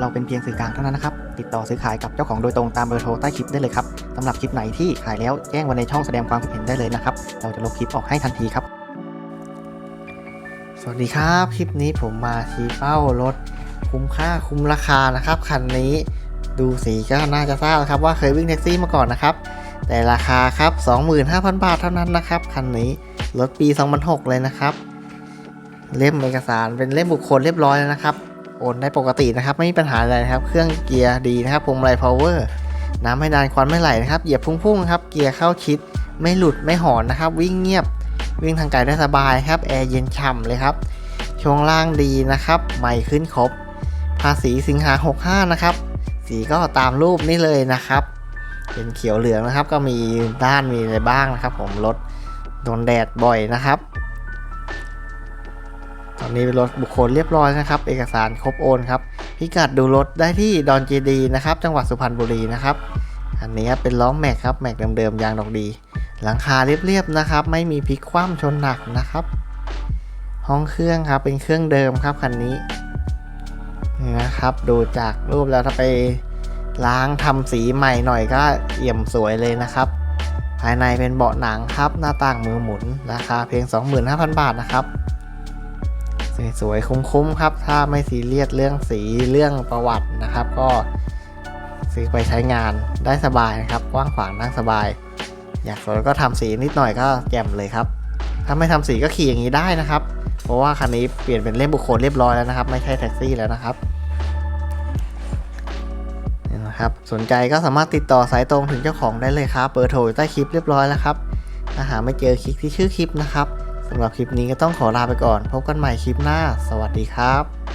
เราเป็นเพียงสื่อกลางเท่านั้นนะครับ ติดต่อซื้อขายกับเจ้าของโดยตรงตามเบอร์โทรใต้คลิปได้เลยครับสำหรับคลิปไหนที่ขายแล้วแจ้งไว้ในช่องแสดงความคิดเห็นได้เลยนะครับ เราจะลบคลิปออกให้ทันทีครับ สวัสดีครับ คลิปนี้ผมมาชี้เป้ารถคุ้มค่าคุ้มราคานะครับคันนี้ดูสีก็น่าจะทราบครับว่าเคยวิ่งแท็กซี่มาก่อนนะครับ แต่ราคาครับ 25,000 บาทเท่านั้นนะครับคันนี้รถปี 2006 เลยนะครับ เล่มเอกสารเป็นเล่มบุคคลเรียบร้อยแล้วนะครับ โอนได้ปกตินะครับ ไม่มีปัญหาอะไรนะครับ เครื่องเกียร์ดีนะครับพวงมาลัยพาวเวอร์น้ำไม่ดานควันไม่ไหลนะครับ เหยียบพุ่งๆครับ เกียร์เข้าชิด ไม่หลุดไม่หอนนะครับ วิ่งเงียบ วิ่งทางไกลได้สบายครับ แอร์เย็นฉ่ำเลยครับ ช่วงล่างดีนะครับใหม่ขึ้นครบ ภาษีสิงหา 65 นะครับ สีก็ตามรูปนี่เลยนะครับ เป็นเขียวเหลืองนะครับ ก็มีด้านมีอะไรบ้างนะครับ ผมรถโดนแดดบ่อยนะครับ อนนี้เป็นรถบุคคลเรียบร้อยนะครับ เอกสารครบโอนครับ พิกัดดูรถได้ที่ดอนเจดีนะครับ จังหวัดสุพรรณบุรีนะครับ อันนี้เป็นล้อแม็กครับ แม็กเดิมๆยางดอกดี หลังคาเรียบๆนะครับ ไม่มีพลิกคว่ำชนหนักนะครับ ห้องเครื่องครับ เป็นเครื่องเดิมครับคันนี้นะครับ ดูจากรูปแล้วถ้าไปล้างทำสีใหม่หน่อยก็เอี่ยมสวยเลยนะครับ ภายในเป็นเบาะหนังครับ หน้าต่างมือหมุน ราคาเพียง 25,000 บาทนะครับ สวยๆคุ้มๆครับ ถ้าไม่ซีเรียสเรื่องสีเรื่องประวัตินะครับ ก็ซื้อไปใช้งานได้สบายนะครับ กว้างขวางนั่งสบาย อยากสวยก็ทำสีนิดหน่อยก็แจ่มเลยครับ ถ้าไม่ทำสีก็ขี่อย่างนี้ได้นะครับ เพราะว่าคันนี้เปลี่ยนเป็นเล่มบุคคลเรียบร้อยแล้วนะครับ ไม่ใช่แท็กซี่แล้วนะครับนี่นะครับ สนใจก็สามารถติดต่อสายตรงถึงเจ้าของได้เลยครับเบอร์โทรอยู่ใต้คลิปเรียบร้อยแล้วครับถ้าหาไม่เจอคลิกที่ชื่อคลิปนะครับ สำหรับคลิปนี้ก็ต้องขอลาไปก่อน พบกันใหม่คลิปหน้า สวัสดีครับ